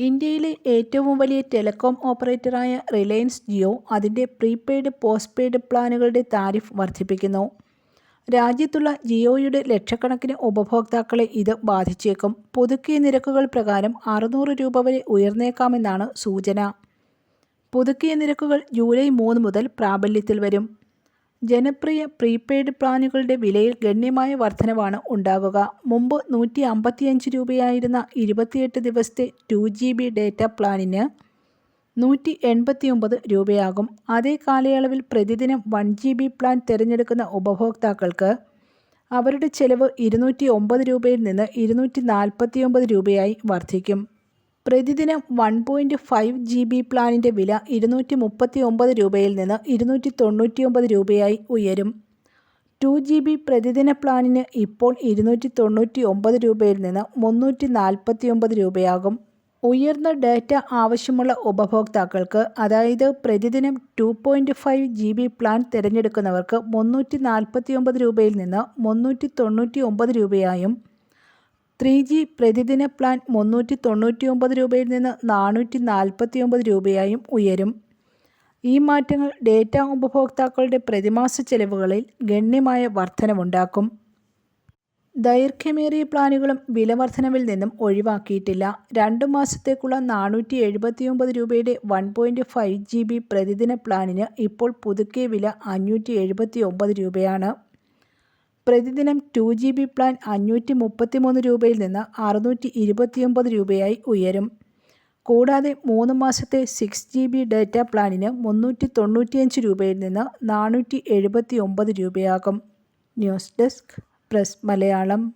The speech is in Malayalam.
ഇന്ത്യയിലെ ഏറ്റവും വലിയ ടെലികോം ഓപ്പറേറ്ററായ റിലയൻസ് ജിയോ അതിന്റെ പ്രീപെയ്ഡ് പോസ്റ്റ്പെയ്ഡ് പ്ലാനുകളുടെ താരിഫ് വർദ്ധിപ്പിക്കുന്നു. രാജ്യത്തുള്ള ജിയോയുടെ ലക്ഷക്കണക്കിന് ഉപഭോക്താക്കളെ ഇത് ബാധിച്ചേക്കും. പുതുക്കിയ നിരക്കുകൾ പ്രകാരം അറുന്നൂറ് രൂപ വരെ ഉയർന്നേക്കാമെന്നാണ് സൂചന. പുതുക്കിയ നിരക്കുകൾ ജൂലൈ മൂന്ന് മുതൽ പ്രാബല്യത്തിൽ വരും. ജനപ്രിയ പ്രീപെയ്ഡ് പ്ലാനുകളുടെ വിലയിൽ ഗണ്യമായ വർധനവാണ് ഉണ്ടാകുക. മുമ്പ് നൂറ്റി അമ്പത്തിയഞ്ച് രൂപയായിരുന്ന ഇരുപത്തിയെട്ട് ദിവസത്തെ ടു ജി ബി ഡേറ്റ പ്ലാനിന് നൂറ്റി എൺപത്തിയൊമ്പത് രൂപയാകും. അതേ കാലയളവിൽ പ്രതിദിനം വൺ ജി ബി പ്ലാൻ തിരഞ്ഞെടുക്കുന്ന ഉപഭോക്താക്കൾക്ക് അവരുടെ ചെലവ് ഇരുന്നൂറ്റി ഒമ്പത് രൂപയിൽ നിന്ന് ഇരുന്നൂറ്റി നാൽപ്പത്തിയൊമ്പത് രൂപയായി വർദ്ധിക്കും. പ്രതിദിനം one point five G B പ്ലാനിന്റെ വില ഇരുന്നൂറ്റി മുപ്പത്തി ഒമ്പത് രൂപയിൽ നിന്ന് ഇരുന്നൂറ്റി തൊണ്ണൂറ്റി ഒമ്പത് രൂപയായി ഉയരും. ടു ജി ബി പ്രതിദിന പ്ലാനിന് ഇപ്പോൾ ഇരുന്നൂറ്റി തൊണ്ണൂറ്റി ഒമ്പത് രൂപയിൽ നിന്ന് മുന്നൂറ്റി നാൽപ്പത്തി ഒമ്പത് രൂപയാകും. ഉയർന്ന ഡാറ്റ ആവശ്യമുള്ള ഉപഭോക്താക്കൾക്ക് അതായത് പ്രതിദിനം two point five G B plan തിരഞ്ഞെടുക്കുന്നവർക്ക് മുന്നൂറ്റി നാൽപ്പത്തി ഒമ്പത് രൂപയിൽ നിന്ന് മുന്നൂറ്റി തൊണ്ണൂറ്റി ഒമ്പത് രൂപയായും ത്രീ ജി പ്രതിദിന പ്ലാൻ മുന്നൂറ്റി തൊണ്ണൂറ്റി ഒമ്പത് രൂപയിൽ നിന്ന് നാനൂറ്റി നാൽപ്പത്തി ഒമ്പത് രൂപയായും ഉയരും. ഈ മാറ്റങ്ങൾ ഡേറ്റ ഉപഭോക്താക്കളുടെ പ്രതിമാസ ചെലവുകളിൽ ഗണ്യമായ വർധനവുണ്ടാക്കും. ദൈർഘ്യമേറിയ പ്ലാനുകളും വിലവർധനവിൽ നിന്നും ഒഴിവാക്കിയിട്ടില്ല. രണ്ടു മാസത്തേക്കുള്ള നാനൂറ്റി എഴുപത്തിയൊമ്പത് രൂപയുടെ one point five G B പ്രതിദിന പ്ലാനിന് ഇപ്പോൾ പുതുക്കിയ വില അഞ്ഞൂറ്റി എഴുപത്തി ഒമ്പത് രൂപയാണ്. പ്രതിദിനം ടു ജി ബി പ്ലാൻ അഞ്ഞൂറ്റി മുപ്പത്തിമൂന്ന് രൂപയിൽ നിന്ന് അറുന്നൂറ്റി ഇരുപത്തിയൊമ്പത് രൂപയായി ഉയരും. കൂടാതെ മൂന്ന് മാസത്തെ സിക്സ് ജി ബി ഡാറ്റ പ്ലാനിന് മുന്നൂറ്റി തൊണ്ണൂറ്റിയഞ്ച് രൂപയിൽ നിന്ന് നാനൂറ്റി എഴുപത്തി ഒമ്പത് രൂപയാകും. News desk press Malayalam